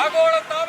ആഗോളതാപനം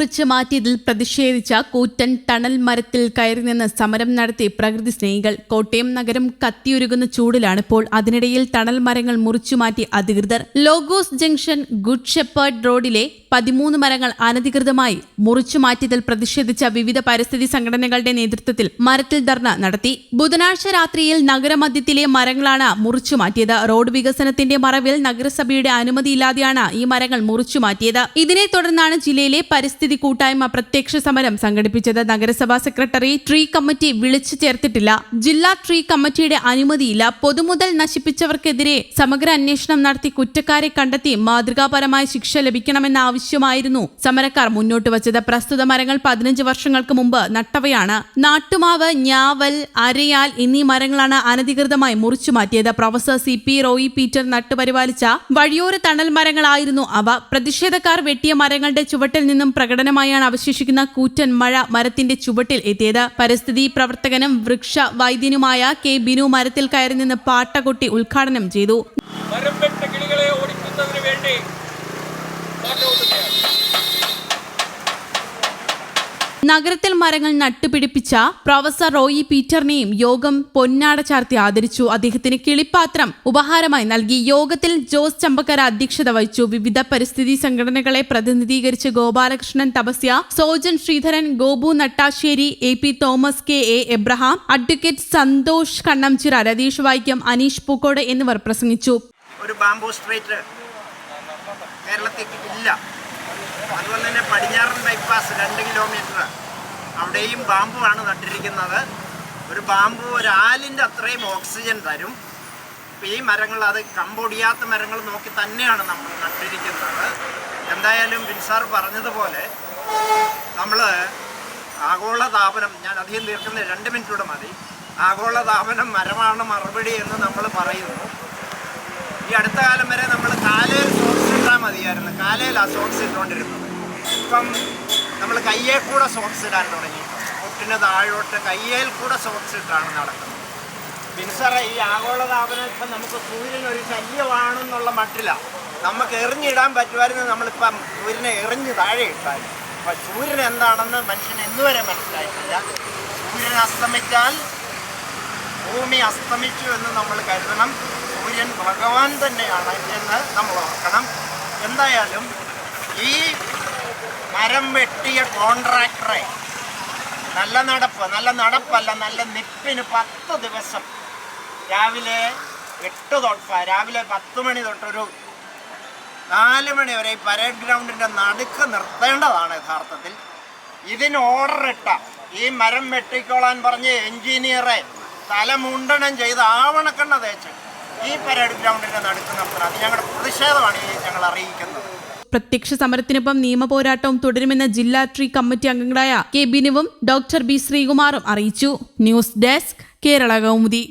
മുറിച്ച് മാറ്റിയതിൽ പ്രതിഷേധിച്ച കൂറ്റൻ ടണൽ മരത്തിൽ കയറി നിന്ന് സമരം നടത്തി പ്രകൃതി സ്നേഹികൾ. കോട്ടയം നഗരം കത്തിയുരുകുന്ന ചൂടിലാണിപ്പോൾ അതിനിടയിൽ ടണൽ മരങ്ങൾ മുറിച്ചു മാറ്റി അധികൃതർ. ലോഗോസ് ജംഗ്ഷൻ ഗുഡ് ഷെപ്പേർഡ് റോഡിലെ പതിമൂന്ന് മരങ്ങൾ അനധികൃതമായി മുറിച്ചു മാറ്റിയതിൽ പ്രതിഷേധിച്ച വിവിധ പരിസ്ഥിതി സംഘടനകളുടെ നേതൃത്വത്തിൽ മരത്തിൽ ധർണ നടത്തി. ബുധനാഴ്ച രാത്രിയിൽ നഗരമധ്യത്തിലെ മരങ്ങളാണ് മുറിച്ചു മാറ്റിയത്. റോഡ് വികസനത്തിന്റെ മറവിൽ നഗരസഭയുടെ അനുമതിയില്ലാതെയാണ് ഈ മരങ്ങൾ മുറിച്ചു മാറ്റിയത്. ഇതിനെ തുടർന്നാണ് ജില്ലയിലെ പരിസ്ഥിതി കൂട്ടായ്മ പ്രത്യക്ഷ സമരം സംഘടിപ്പിച്ചത് നഗരസഭാ സെക്രട്ടറി ട്രീ കമ്മിറ്റി വിളിച്ചു ചേർത്തിട്ടില്ല. ജില്ലാ ട്രീ കമ്മിറ്റിയുടെ അനുമതിയില്ല. പൊതുമുതൽ നശിപ്പിച്ചവർക്കെതിരെ സമഗ്ര അന്വേഷണം നടത്തി കുറ്റക്കാരെ കണ്ടെത്തി മാതൃകാപരമായ ശിക്ഷ ലഭിക്കണമെന്ന ആവശ്യമായിരുന്നു. സമരക്കാർ മുന്നോട്ട് വച്ചത് പ്രസ്തുത മരങ്ങൾ പതിനഞ്ച് വർഷങ്ങൾക്ക് മുമ്പ് നട്ടവയാണ്. നാട്ടുമാവ് ഞാവൽ അരയാൽ എന്നീ മരങ്ങളാണ് അനധികൃതമായി മുറിച്ചു മാറ്റിയത്. Professor C P Roy Peter നട്ടുപരിപാലിച്ച വഴിയോര തണൽ മരങ്ങളായിരുന്നു അവ. പ്രതിഷേധക്കാർ വെട്ടിയ മരങ്ങളുടെ ചുവട്ടിൽ നിന്നും പ്രകടനമായാണ് അവശേഷിക്കുന്ന കൂറ്റൻ മഴ മരത്തിന്റെ ചുവട്ടിൽ എത്തിയത്. പരിസ്ഥിതി പ്രവർത്തകനും വൃക്ഷ വൈദ്യനുമായ കെ ബിനു മരത്തിൽ കയറി നിന്ന് പാട്ടകൊട്ടി ഉദ്ഘാടനം ചെയ്തു. മരം കിളികളെ ഓടിക്കുന്നതിന് വേണ്ടി നഗരത്തിൽ മരങ്ങൾ നട്ടുപിടിപ്പിച്ച പ്രൊഫസർ റോയി പീറ്ററിനെയും യോഗം പൊന്നാട ചാർത്തി ആദരിച്ചു. അദ്ദേഹത്തിന് കിളിപ്പാത്രം ഉപഹാരമായി നൽകി. യോഗത്തിൽ ജോസ് ചമ്പക്കര അധ്യക്ഷത വഹിച്ചു. വിവിധ പരിസ്ഥിതി സംഘടനകളെ പ്രതിനിധീകരിച്ച് Gopalakrishnan Thapasya Sojan Sreedharan Gopu Nattasseri A P Thomas K A Abraham advocate Santhosh Kannamchira Ratheesh Vaikom Aneesh Pookode എന്നിവർ പ്രസംഗിച്ചു. ഒരു ബാംബു സ്ട്രീറ്റ് കേരളത്തിൽ ഇല്ല. അതുപോലെ തന്നെ പടിഞ്ഞാറൻ ബൈപ്പാസ് രണ്ട് കിലോമീറ്റർ അവിടെയും ബാമ്പുവാണ് നട്ടിരിക്കുന്നത്. ഒരു ബാമ്പു ഒരു ആലിന്റെ അത്രയും ഓക്സിജൻ തരും. ഈ മരങ്ങൾ അത് കമ്പൊടിയാത്ത മരങ്ങൾ നോക്കി തന്നെയാണ് നമ്മൾ നട്ടിരിക്കുന്നത്. എന്തായാലും ബിൻസാർ പറഞ്ഞതുപോലെ നമ്മൾ ആഗോള ആഗോളതാപനം ഞാൻ അധികം തീർക്കുന്ന രണ്ട് മിനിറ്റൂടെ മതി. ആഗോളതാപനം മരമാണ് മറുപടി എന്ന് നമ്മൾ പറയുന്നു. ഈ അടുത്ത കാലം വരെ നമ്മൾ കാലയിൽ സോക്സ് കാലയിൽ ആ സോക്സ് ഇട്ടുകൊണ്ടിരുന്നത്. ഇപ്പം നമ്മൾ കയ്യെ കൂടെ സോക്സ് ഇടാൻ തുടങ്ങി. മുട്ടിന് താഴോട്ട് കയ്യേൽ കൂടെ സോക്സ് ഇട്ടാണ് നടക്കുന്നത്. ബിൻസറ ഈ ആഗോളതാപനം ഇപ്പം നമുക്ക് സൂര്യൻ ഒരു ശല്യമാണെന്നുള്ള മട്ടിലാണ് നമുക്ക് എറിഞ്ഞിടാൻ പറ്റുമായിരുന്നു. നമ്മളിപ്പം സൂര്യനെ എറിഞ്ഞ് താഴെ ഇട്ടാൽ. അപ്പം സൂര്യൻ എന്താണെന്ന് മനുഷ്യൻ ഇന്നുവരെ മനസ്സിലായിട്ടില്ല. സൂര്യൻ അസ്തമിച്ചാൽ ഭൂമി അസ്തമിച്ചു എന്ന് നമ്മൾ കരുതണം. സൂര്യൻ ഭഗവാൻ തന്നെയാണ് എന്ന് നമ്മൾ ഓർക്കണം. എന്തായാലും ഈ മരം വെട്ടിയ കോൺട്രാക്ടറെ നല്ല നടപ്പ് നല്ല നടപ്പല്ല നല്ല നിപ്പിന് പത്ത് ദിവസം. രാവിലെ എട്ട് തൊട്ട് രാവിലെ പത്ത് മണി തൊട്ടൊരു നാല് മണി വരെ ഈ പരേഡ് ഗ്രൗണ്ടിന്റെ നടുക്ക് നിർത്തേണ്ടതാണ് യഥാർത്ഥത്തിൽ. ഇതിന് ഓർഡർ ഇട്ട ഈ മരം വെട്ടിക്കോളാൻ പറഞ്ഞ എൻജിനീയറെ തലമുണ്ടനം ചെയ്ത് ആവണക്കണ്ണ തേച്ച് ഈ പരേഡ് ഗ്രൗണ്ടിന്റെ നടുക്ക് ഞങ്ങൾ പ്രത്യക്ഷ സമരത്തിനൊപ്പം നിയമപോരാട്ടവും തുടരുമെന്ന് ജില്ലാ ട്രീ കമ്മിറ്റി അംഗങ്ങളായ കെ ബിനുവും ഡോക്ടർ ബി ശ്രീകുമാറും അറിയിച്ചു. News desk Kerala Kaumudi.